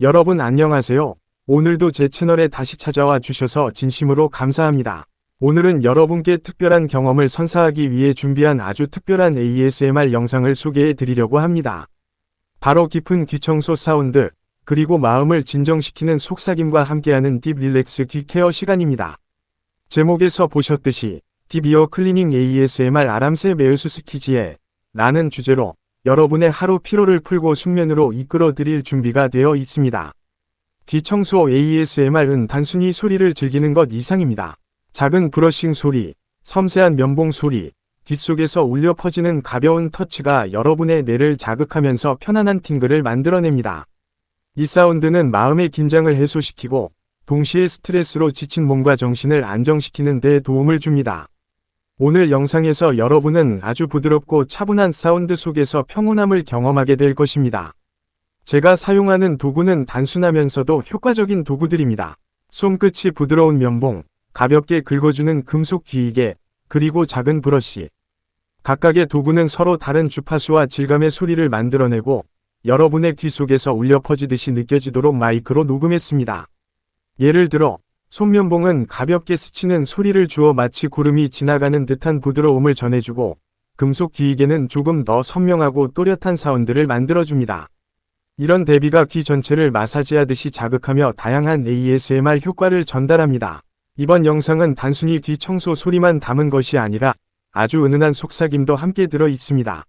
여러분 안녕하세요. 오늘도 제 채널에 다시 찾아와 주셔서 진심으로 감사합니다. 오늘은 여러분께 특별한 경험을 선사하기 위해 준비한 아주 특별한 ASMR 영상을 소개해 드리려고 합니다. 바로 깊은 귀청소 사운드, 그리고 마음을 진정시키는 속삭임과 함께하는 딥 릴렉스 귀 케어 시간입니다. 제목에서 보셨듯이 딥 이어 클리닝 ASMR 아람새 메우수스 키지에 라는 주제로 여러분의 하루 피로를 풀고 숙면으로 이끌어 드릴 준비가 되어 있습니다. 귀청소 ASMR은 단순히 소리를 즐기는 것 이상입니다. 작은 브러싱 소리, 섬세한 면봉 소리, 귓속에서 울려 퍼지는 가벼운 터치가 여러분의 뇌를 자극하면서 편안한 팅글을 만들어냅니다. 이 사운드는 마음의 긴장을 해소시키고 동시에 스트레스로 지친 몸과 정신을 안정시키는 데 도움을 줍니다. 오늘 영상에서 여러분은 아주 부드럽고 차분한 사운드 속에서 평온함을 경험하게 될 것입니다. 제가 사용하는 도구는 단순하면서도 효과적인 도구들입니다. 손끝이 부드러운 면봉, 가볍게 긁어주는 금속 귀이개, 그리고 작은 브러쉬. 각각의 도구는 서로 다른 주파수와 질감의 소리를 만들어내고 여러분의 귀 속에서 울려 퍼지듯이 느껴지도록 마이크로 녹음했습니다. 예를 들어, 손면봉은 가볍게 스치는 소리를 주어 마치 구름이 지나가는 듯한 부드러움을 전해주고, 금속 귀이개는 조금 더 선명하고 또렷한 사운드를 만들어줍니다. 이런 대비가 귀 전체를 마사지하듯이 자극하며 다양한 ASMR 효과를 전달합니다. 이번 영상은 단순히 귀 청소 소리만 담은 것이 아니라 아주 은은한 속삭임도 함께 들어 있습니다.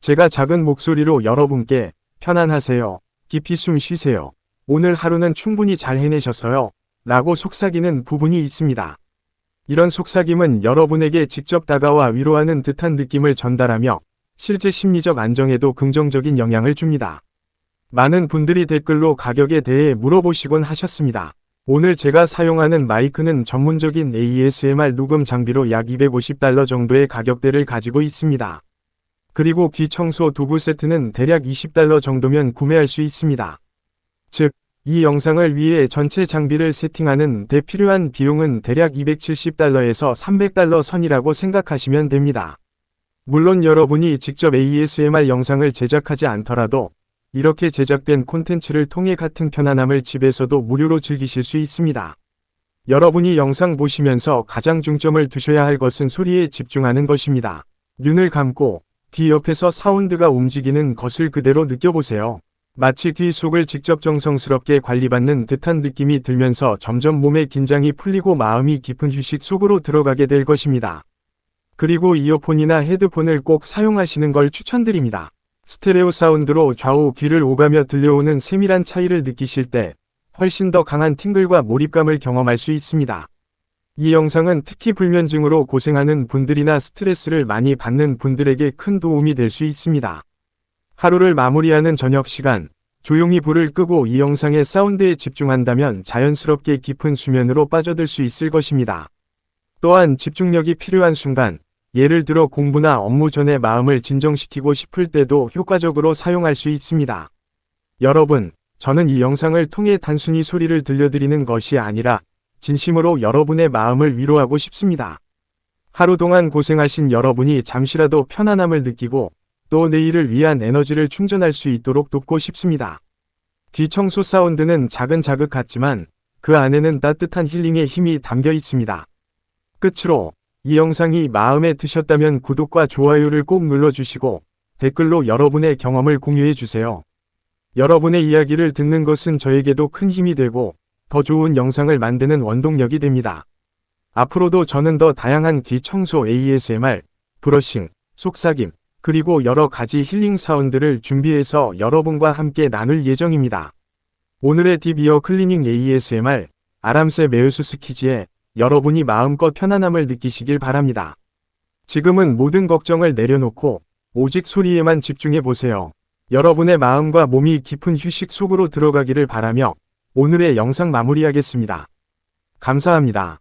제가 작은 목소리로 여러분께 편안하세요. 깊이 숨 쉬세요. 오늘 하루는 충분히 잘 해내셨어요. 라고 속삭이는 부분이 있습니다. 이런 속삭임은 여러분에게 직접 다가와 위로하는 듯한 느낌을 전달하며 실제 심리적 안정에도 긍정적인 영향을 줍니다. 많은 분들이 댓글로 가격에 대해 물어보시곤 하셨습니다. 오늘 제가 사용하는 마이크는 전문적인 ASMR 녹음 장비로 약 250달러 정도의 가격대를 가지고 있습니다. 그리고 귀 청소 도구 세트는 대략 20달러 정도면 구매할 수 있습니다. 즉, 이 영상을 위해 전체 장비를 세팅하는 데 필요한 비용은 대략 270달러에서 300달러 선이라고 생각하시면 됩니다. 물론 여러분이 직접 ASMR 영상을 제작하지 않더라도 이렇게 제작된 콘텐츠를 통해 같은 편안함을 집에서도 무료로 즐기실 수 있습니다. 여러분이 영상 보시면서 가장 중점을 두셔야 할 것은 소리에 집중하는 것입니다. 눈을 감고 귀 옆에서 사운드가 움직이는 것을 그대로 느껴보세요. 마치 귀 속을 직접 정성스럽게 관리받는 듯한 느낌이 들면서 점점 몸의 긴장이 풀리고 마음이 깊은 휴식 속으로 들어가게 될 것입니다. 그리고 이어폰이나 헤드폰을 꼭 사용하시는 걸 추천드립니다. 스테레오 사운드로 좌우 귀를 오가며 들려오는 세밀한 차이를 느끼실 때 훨씬 더 강한 팅글과 몰입감을 경험할 수 있습니다. 이 영상은 특히 불면증으로 고생하는 분들이나 스트레스를 많이 받는 분들에게 큰 도움이 될 수 있습니다. 하루를 마무리하는 저녁 시간, 조용히 불을 끄고 이 영상의 사운드에 집중한다면 자연스럽게 깊은 수면으로 빠져들 수 있을 것입니다. 또한 집중력이 필요한 순간, 예를 들어 공부나 업무 전에 마음을 진정시키고 싶을 때도 효과적으로 사용할 수 있습니다. 여러분, 저는 이 영상을 통해 단순히 소리를 들려드리는 것이 아니라 진심으로 여러분의 마음을 위로하고 싶습니다. 하루 동안 고생하신 여러분이 잠시라도 편안함을 느끼고 또 내일을 위한 에너지를 충전할 수 있도록 돕고 싶습니다. 귀 청소 사운드는 작은 자극 같지만 그 안에는 따뜻한 힐링의 힘이 담겨 있습니다. 끝으로 이 영상이 마음에 드셨다면 구독과 좋아요를 꼭 눌러주시고 댓글로 여러분의 경험을 공유해주세요. 여러분의 이야기를 듣는 것은 저에게도 큰 힘이 되고 더 좋은 영상을 만드는 원동력이 됩니다. 앞으로도 저는 더 다양한 귀 청소 ASMR, 브러싱, 속삭임, 그리고 여러 가지 힐링 사운드를 준비해서 여러분과 함께 나눌 예정입니다. 오늘의 딥이어 클리닝 ASMR, 아람새 메우수스 키즈에 여러분이 마음껏 편안함을 느끼시길 바랍니다. 지금은 모든 걱정을 내려놓고 오직 소리에만 집중해 보세요. 여러분의 마음과 몸이 깊은 휴식 속으로 들어가기를 바라며 오늘의 영상 마무리하겠습니다. 감사합니다.